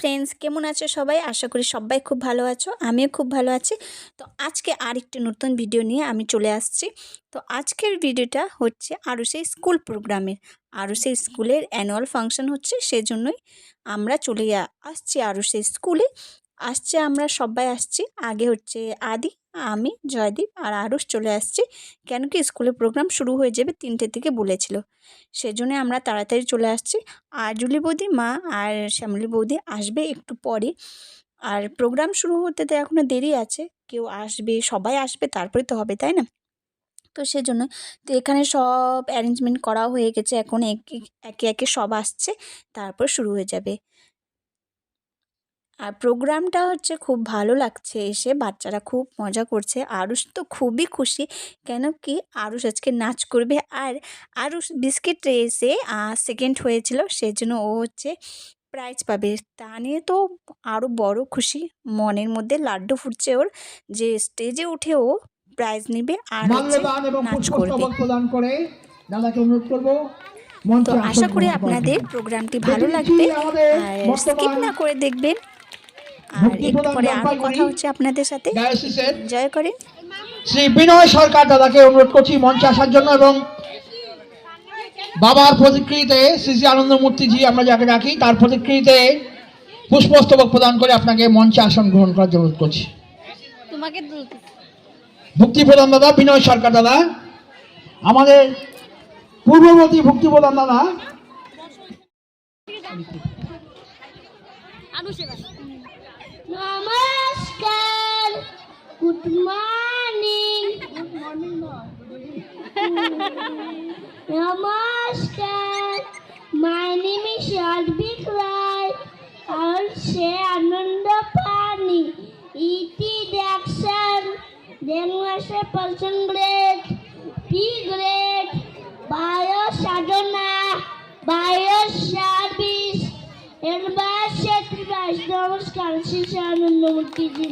Friends, কেমন আছো সবাই? আশা করি সবাই খুব ভালো আছো, আমিও খুব ভালো আছি। তো আজকে আর একটি নতুন ভিডিও নিয়ে আমি চলে আসছি। তো আজকের ভিডিওটা হচ্ছে আরও সেই স্কুল প্রোগ্রামের আরও সেই স্কুলের অ্যানুয়াল ফাংশন হচ্ছে, সেজন্যই আমরা চলে আসছি আরও সেই স্কুলে। আসছে, আমরা সবাই আসছি। আগে হচ্ছে আদি, আমি, জয়দীপ আর আরুষ চলে আসছি। কেন কি স্কুলের প্রোগ্রাম শুরু হয়ে যাবে তিনটে থেকে বলেছিল। সেজন্য আমরা তাড়াতাড়ি চলে আসছি। আর জুলি বৌদি, মা আর শ্যামলী বৌদি আসবে একটু পরে। আর প্রোগ্রাম শুরু হতে তো এখনও দেরি আছে। কেউ আসবে, সবাই আসবে, তারপরে তো হবে, তাই না? তো সেজন্য তো এখানে সব অ্যারেঞ্জমেন্ট করা হয়ে গেছে। এখন একে একে সব আসছে। তারপর শুরু হয়ে যাবে। আর প্রোগ্রামটা হচ্ছে খুব ভালো লাগছে এসে। বাচ্চারা খুব মজা করছে। আরুষ তো খুবই খুশি। কেন কি আরুষ আজকে নাচ করবে আর আরুষ বিস্কিট রেসে সেকেন্ড হয়েছিল সেজন্য ও হচ্ছে প্রাইজ পাবে। তা নিয়ে তো আরও বড় খুশি। মনের মধ্যে লাড্ডু ফুটছে ওর যে স্টেজে উঠে ও প্রাইজ নিবে আর নাচ করবে। তো আশা করি আপনাদের প্রোগ্রামটি ভালো লাগবে। আর স্কিপ না করে দেখবেন। আর একটু পরে আরও কথা হচ্ছে আপনাদের সাথে। ডায়াসিসের করেন। শ্রী বিনয় সরকার দাদাকে অনুরোধ করছি মঞ্চে আসার জন্য এবং বাবার প্রতিকৃতিতে শ্রী শ্রী আনন্দমূর্তিজি আমরা যাকে রাখি তার প্রতিকৃতিতে পুষ্পস্তবক প্রদান করে আপনাকে মঞ্চে আসন গ্রহণ করার জন্য অনুরোধ করছি। তোমাকে ভক্তি প্রদান দাদা বিনয় সরকার দাদা। আমাদের পূর্ববর্তী ভক্তি প্রধান দাদা। নমস্কার। গুড মর্নিং গুড মর্নিং নমস্কার। মাই নেম ইজ শালভিক রায় আর সে আনন্দ পানি ইটি দেখছেন মাসে person grade P grade bio Sadhana bio service Anandamurtiji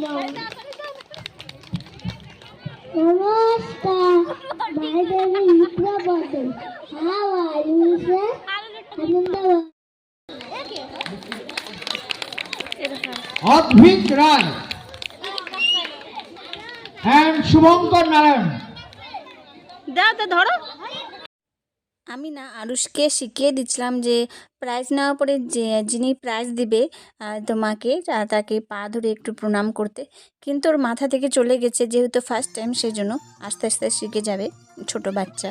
নমস্কার sir? আনন্দ অদ্ভিক রায়। অ্যান্ড শুভঙ্কর নারায়ণ। দাও তো ধরো। আমি না আরুষকে শিখিয়ে দিচ্ছিলাম যে প্রাইজ নেওয়ার পরে যে যিনি প্রাইজ দিবে তোমাকে তাকে পা ধরে একটু প্রণাম করতে। কিন্তু ওর মাথা থেকে চলে গেছে, যেহেতু ফার্স্ট টাইম সেজন্য আস্তে আস্তে শিখে যাবে ছোট বাচ্চা।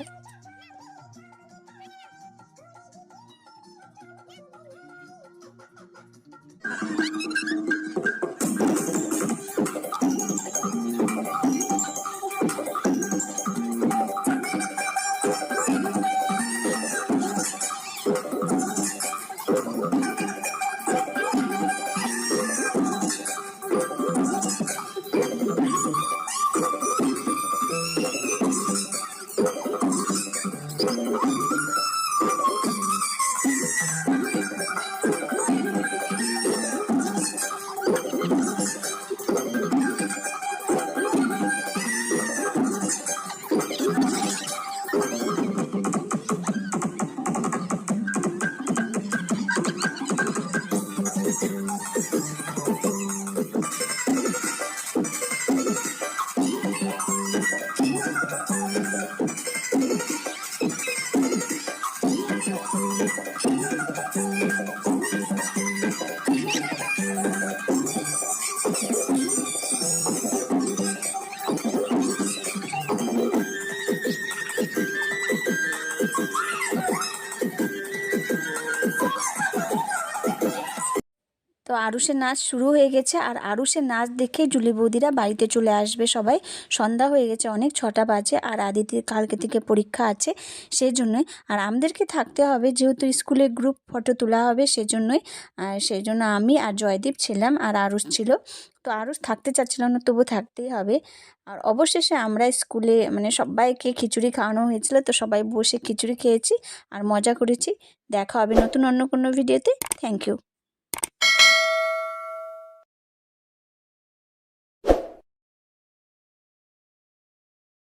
তো আরুষের নাচ শুরু হয়ে গেছে আর আরুষের নাচ দেখে জুলি বৌদিরা বাড়িতে চলে আসবে সবাই। সন্ধ্যা হয়ে গেছে, অনেক ছটা বাজে আর আদিতির কালকে থেকে পরীক্ষা আছে সেই জন্যই আর আমাদেরকে থাকতে হবে যেহেতু স্কুলে গ্রুপ ফটো তোলা হবে সেজন্যই। আর সেই জন্য আমি আর জয়দীপ ছিলাম আর আরুষ ছিল। তো আরুষ থাকতে চাচ্ছিল না, তবু থাকতেই হবে। আর অবশেষে আমরা স্কুলে মানে সবাইকে খিচুড়ি খাওয়ানো হয়েছিল, তো সবাই বসে খিচুড়ি খেয়েছি আর মজা করেছি। দেখা হবে নতুন অন্য কোনো ভিডিওতে থ্যাংক ইউ